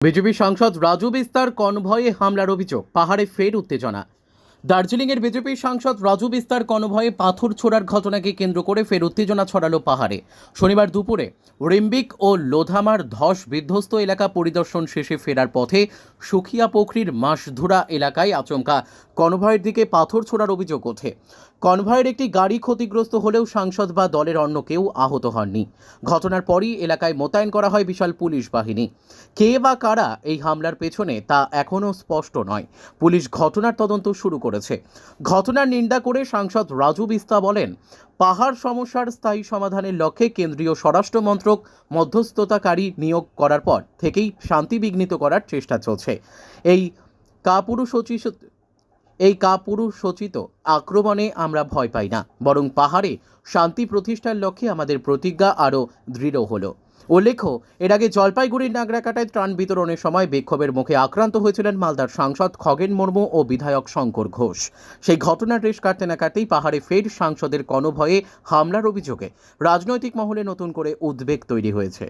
BJP সাংসদ রাজু বিস্তার কনভয়ে হামলার অভিযোগ। পাহাড়ে ফের উত্তেজনা। দার্জিলিংয়ের বিজেপি সাংসদ রাজু বিস্তার কনভয়ে পাথর ছোড়ার ঘটনাকে কেন্দ্র করে ফের উত্তেজনা ছড়ালো পাহাড়ে। শনিবার দুপুরে রিম্বিক ও লোধামার ধস বিধ্বস্ত এলাকা পরিদর্শন শেষে ফেরার পথে সুখিয়া পোখরির মাসধুরা এলাকায় আচমকা কনভয়ের দিকে পাথর ছোড়ার অভিযোগ ওঠে। কনভয়ের একটি গাড়ি ক্ষতিগ্রস্ত হলেও সাংসদ বা দলের অন্য কেউ আহত হননি। ঘটনার পরই এলাকায় মোতায়েন করা হয় বিশাল পুলিশ বাহিনী। কে বা কারা এই হামলার পেছনে তা এখনও স্পষ্ট নয়। পুলিশ ঘটনার তদন্ত শুরু করেছে। ঘটনার নিন্দা করে সাংসদ রাজু বিস্তা বলেন, পাহাড় সমস্যার স্থায়ী সমাধানের লক্ষ্যে কেন্দ্রীয় স্বরাষ্ট্র মন্ত্রক মধ্যস্থতাকারী নিয়োগ করার পর থেকেই শান্তি বিঘ্নিত করার চেষ্টা চলছে। এই কাপুরুষোচিত এই কাপুরুষোচিত আক্রমণে আমরা ভয় পাই না, বরং পাহাড়ে শান্তি প্রতিষ্ঠার লক্ষ্যে আমাদের প্রতিজ্ঞা আরও দৃঢ় হলো। উল্লেখ্য, এর আগে জলপাইগুড়ির নাগরাকাটায় ত্রাণ বিতরণের সময় বিক্ষোভের মুখে আক্রান্ত হয়েছিলেন মালদার সাংসদ খগেন মুর্মু ও বিধায়ক শঙ্কর ঘোষ। সেই ঘটনার রেশ কাটতে না কাটতেই পাহাড়ে ফের সাংসদের কনভয়ে হামলার অভিযোগে রাজনৈতিক মহলে নতুন করে উদ্বেগ তৈরি হয়েছে।